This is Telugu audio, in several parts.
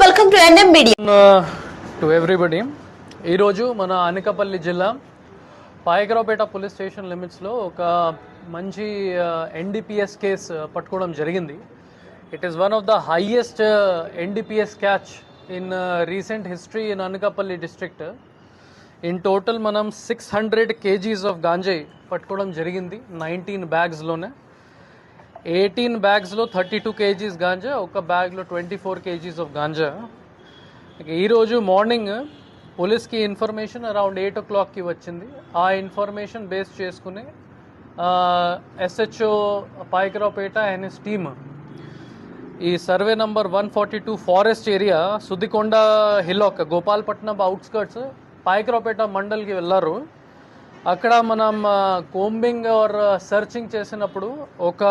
Welcome to NM media to everybody ఈరోజు మన అనకాపల్లి జిల్లా పాయకరావుపేట పోలీస్ స్టేషన్ లిమిట్స్లో ఒక మంచి uh, ఎన్డీపీఎస్ కేస్ పట్టుకోవడం జరిగింది. It is one of the highest NDPS catch in recent history in Anakapalli district in total మనం సిక్స్ హండ్రెడ్ కేజీస్ ఆఫ్ గాంజాయి పట్టుకోవడం జరిగింది నైన్టీన్ బ్యాగ్స్లోనే ఎయిటీన్ బ్యాగ్స్లో థర్టీ టూ కేజీస్ గాంజా ఒక బ్యాగ్లో twenty four kgs of ganja. ఈరోజు మార్నింగ్ పోలీస్కి ఇన్ఫర్మేషన్ అరౌండ్ ఎయిట్ ఓ క్లాక్కి వచ్చింది. ఆ ఇన్ఫర్మేషన్ బేస్ చేసుకుని SHO Payakaraopeta and his team ఈ survey number one forty two forest area Sudikonda hillock Gopalpatnam outskirts Payakaraopeta మండల్కి వెళ్ళారు అక్కడ మనం కోంబింగ్ ఆర్ సర్చింగ్ చేసినప్పుడు ఒక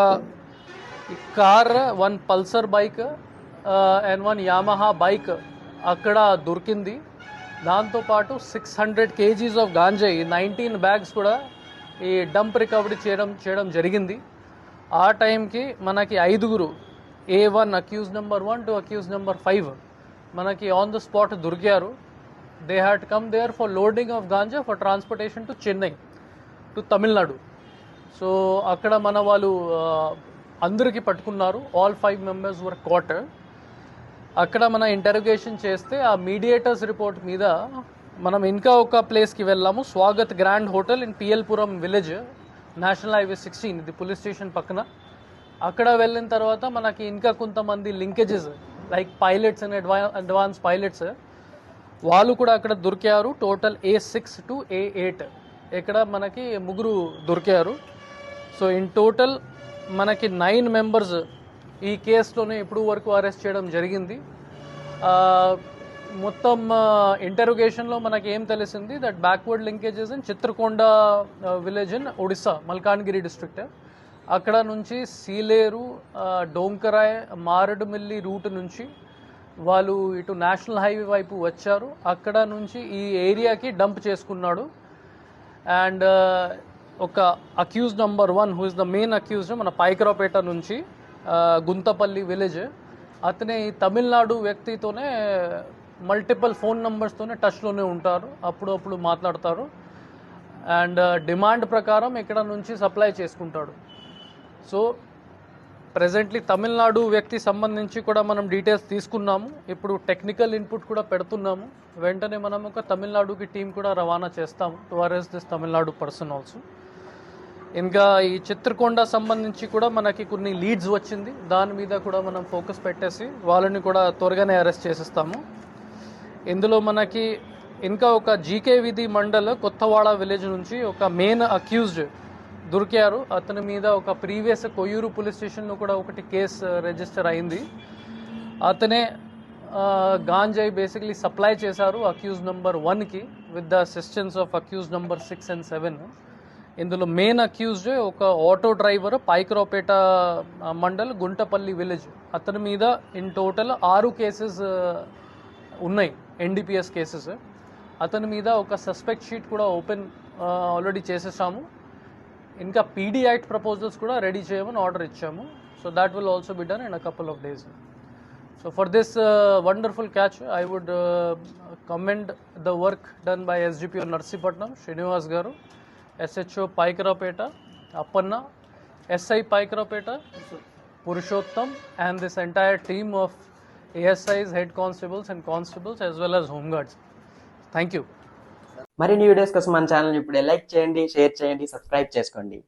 car one Pulsar bike and one Yamaha bike అక్కడ దొరికింది. దాంతోపాటు సిక్స్ హండ్రెడ్ కేజీస్ ఆఫ్ గాంజాయి నైన్టీన్ బ్యాగ్స్ కూడా ఈ డంప్ రికవరీ చేయడం చేయడం జరిగింది. ఆ టైంకి మనకి ఐదుగురు A one accused number one to accused number five మనకి ఆన్ ద స్పాట్ దొరికారు. They had come there for loading of ganja for transportation to Chennai to Tamil Nadu so అక్కడ మన వాళ్ళు అందరికీ పట్టుకున్నారు. All five members were quarter అక్కడ మన ఇంటరోగేషన్ చేస్తే ఆ మీడియేటర్స్ రిపోర్ట్ మీద మనం ఇంకా ఒక ప్లేస్కి వెళ్ళాము. Swagat grand hotel in PLPuram village national highway sixteen ఇది పోలీస్ స్టేషన్ పక్కన. అక్కడ వెళ్ళిన తర్వాత మనకి ఇంకా కొంతమంది లింకేజెస్ లైక్ పైలట్స్ అండ్ అడ్వా అడ్వాన్స్ పైలట్స్ వాళ్ళు కూడా అక్కడ దొరికారు. Total A six to A eight ఇక్కడ మనకి ముగ్గురు దొరికారు. సో ఇన్ టోటల్ మనకి నైన్ మెంబర్స్ ఈ కేసులోనే ఇప్పుడు వరకు అరెస్ట్ చేయడం జరిగింది. మొత్తం ఇంటరోగేషన్లో మనకి ఏం తెలిసింది? That backward linkages in Chitrakonda village in Odisha Malkangiri district అక్కడ నుంచి సీలేరు డోంకరాయ్ మారడుమిల్లి రూట్ నుంచి వాళ్ళు ఇటు నేషనల్ హైవే వైపు వచ్చారు. అక్కడ నుంచి ఈ ఏరియాకి డంప్ చేసుకున్నాడు. అండ్ ఒక accused number one who is the main accused మన పైకరాపేట నుంచి గుంతపల్లి విలేజ్. అతనే ఈ తమిళనాడు వ్యక్తితోనే మల్టిపుల్ ఫోన్ నంబర్స్తోనే టచ్లోనే ఉంటారు. అప్పుడప్పుడు మాట్లాడతారు. అండ్ డిమాండ్ ప్రకారం ఇక్కడ నుంచి సప్లై చేసుకుంటాడు. సో ప్రజెంట్లీ తమిళనాడు వ్యక్తి సంబంధించి కూడా మనం డీటెయిల్స్ తీసుకున్నాము. ఇప్పుడు టెక్నికల్ ఇన్పుట్ కూడా పెడుతున్నాము. వెంటనే మనం ఒక తమిళనాడుకి టీం కూడా రవాణా చేస్తాము. To this Tamil Nadu person also ఇంకా ఈ చిత్రకొండ సంబంధించి కూడా మనకి కొన్ని లీడ్స్ వచ్చింది. దాని మీద కూడా మనం ఫోకస్ పెట్టేసి వాళ్ళని కూడా త్వరగానే అరెస్ట్ చేసేస్తాము. ఇందులో మనకి ఇంకా ఒక జీకే విధి మండల్ కొత్తవాడ విలేజ్ నుంచి ఒక మెయిన్ అక్యూజ్డ్ దొరికారు. అతని మీద ఒక ప్రీవియస్ కొయ్యూరు పోలీస్ స్టేషన్లో కూడా ఒకటి కేసు uh, రిజిస్టర్ అయింది. అతనే uh, గాంజాయి బేసిక్లీ సప్లై చేశారు అక్యూజ్ నెంబర్ వన్కి with the assistance of accused number six and seven ఇందులో మెయిన్ అక్యూజ్డ్ ఒక auto driver Paikaraopeta mandal Guntapalli village అతని మీద ఇన్ టోటల్ ఆరు కేసెస్ uh, ఉన్నాయి ఎన్డీపీఎస్ కేసెస్ అతని మీద ఒక సస్పెక్ట్ షీట్ కూడా ఓపెన్ ఆల్రెడీ చేసేసాము. ఇంకా పీడీ యాక్ట్ ప్రపోజల్స్ కూడా రెడీ చేయమని ఆర్డర్ ఇచ్చాము. So that will also be done in a couple of days so for this wonderful catch I would commend the work done by SGP Narsipatnam Srinivas garu SHO Paikarapeta Appanna SI Paikarapeta Purushottam and this entire team of ASIs head constables and constables as well as home guards thank you మరిన్ని వీడియోస్ కోసం మన ఛానల్ ఇప్పుడే లైక్ చేయండి షేర్ చేయండి సబ్స్క్రైబ్ చేసుకోండి.